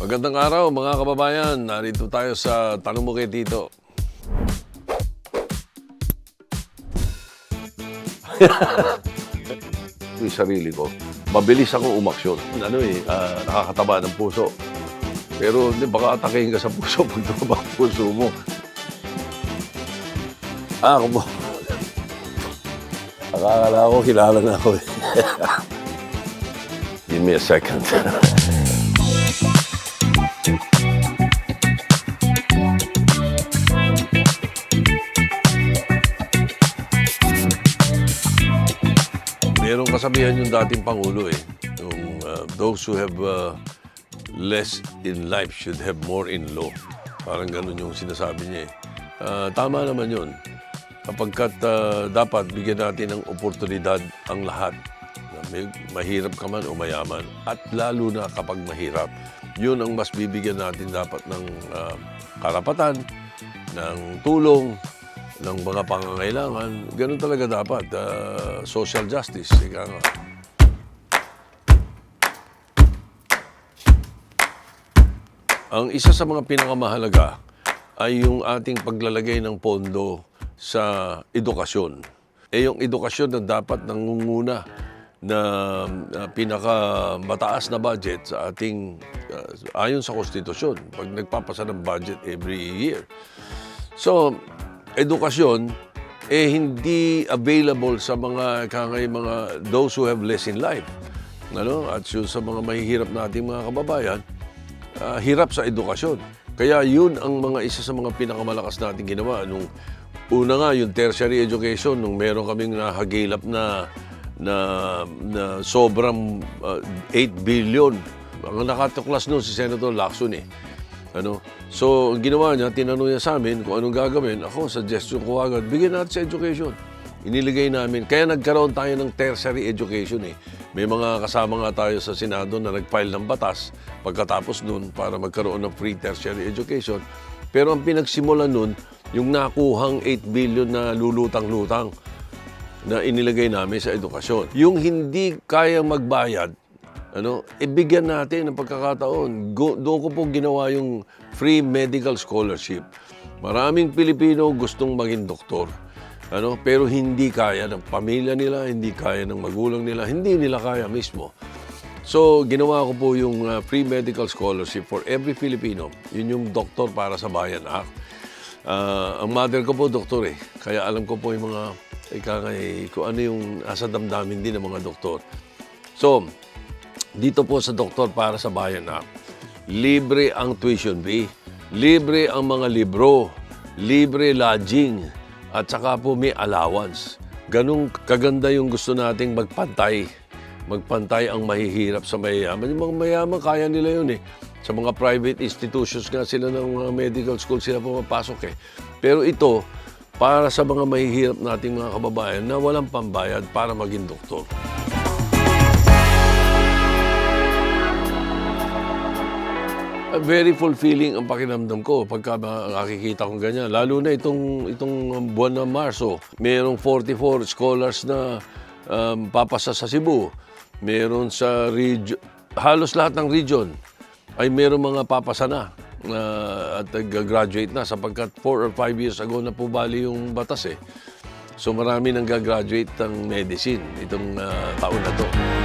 Magandang araw mga kababayan. Narito tayo sa Tanong Mo kay Tito. yung sarili ko, mabilis akong umaksyon. Ano eh, ah, nakakataba ng puso. Pero hindi, baka atakehin ka sa puso pag tumaba ang puso mo. Ah, ako mo. Akala ko, kilala na ako eh. Give me a second. Merong kasabihan yung dating Pangulo eh. Yung uh, those who have uh, less in life should have more in law. Parang ganun yung sinasabi niya eh. Ah, tama naman yun. Kapagkat uh, dapat bigyan natin ng oportunidad ang lahat. Na may, mahirap ka man o mayaman. At lalo na kapag mahirap. Yun ang mas bibigyan natin dapat ng ah, karapatan, ng tulong, ng mga pangangailangan. Ganun talaga dapat. ah, social justice. Ika nga. Ang isa sa mga pinakamahalaga ay yung ating paglalagay ng pondo sa edukasyon. Eh yung edukasyon na dapat nangunguna na uh, pinakamataas na budget sa ating uh, ayon sa konstitusyon pag nagpapasa ng budget every year. So, edukasyon eh hindi available sa mga kangay mga those who have less in life. Ano? At yun sa mga mahihirap nating mga kababayan, ah, hirap sa edukasyon. Kaya yun ang mga isa sa mga pinakamalakas nating ginawa. Nung una nga, yung tertiary education, nung meron kaming nahagilap na na, na sobrang ah, 8 billion. Ang nakatuklas nun si Senator Lacson eh. Ano? So, ang ginawa niya, tinanong niya sa amin kung anong gagawin. Ako, suggestion ko agad, bigyan natin sa education. Iniligay namin. Kaya nagkaroon tayo ng tertiary education eh. May mga kasama nga tayo sa Senado na nag-file ng batas pagkatapos nun para magkaroon ng free tertiary education. Pero ang pinagsimulan nun, yung nakuhang 8 billion na lulutang-lutang na inilagay namin sa edukasyon. Yung hindi kayang magbayad, ano, ibigyan natin ng pagkakataon. Go, doon ko po ginawa yung free medical scholarship. Maraming Pilipino gustong maging doktor. Ano, pero hindi kaya ng pamilya nila, hindi kaya ng magulang nila, hindi nila kaya mismo. So, ginawa ko po yung uh, free medical scholarship for every Filipino. Yun yung Doktor para sa Bayan Act. Ah, ang mother ko po, doktor eh. Kaya alam ko po yung mga, ika eh, kung ano yung asa damdamin din ng mga doktor. So, dito po sa Doktor para sa Bayan Act, libre ang tuition fee, libre ang mga libro, libre lodging, at saka po may allowance. Ganong kaganda yung gusto nating magpantay. Magpantay ang mahihirap sa mayayaman. Yung mga mayaman, kaya nila yun eh. Sa mga private institutions nga sila ng mga medical school sila pumapasok eh. Pero ito, para sa mga mahihirap nating mga kababayan na walang pambayad para maging doktor. Very fulfilling ang pakiramdam ko pagka nakikita kong ganyan. Lalo na itong, itong buwan ng Marso, mayroong 44 scholars na um, papasa sa Cebu. Meron sa region, halos lahat ng region ay meron mga papasa na na at graduate na sapagkat 4 or 5 years ago na po bali yung batas eh. So marami nang gagraduate ng medicine itong ah, taon na to.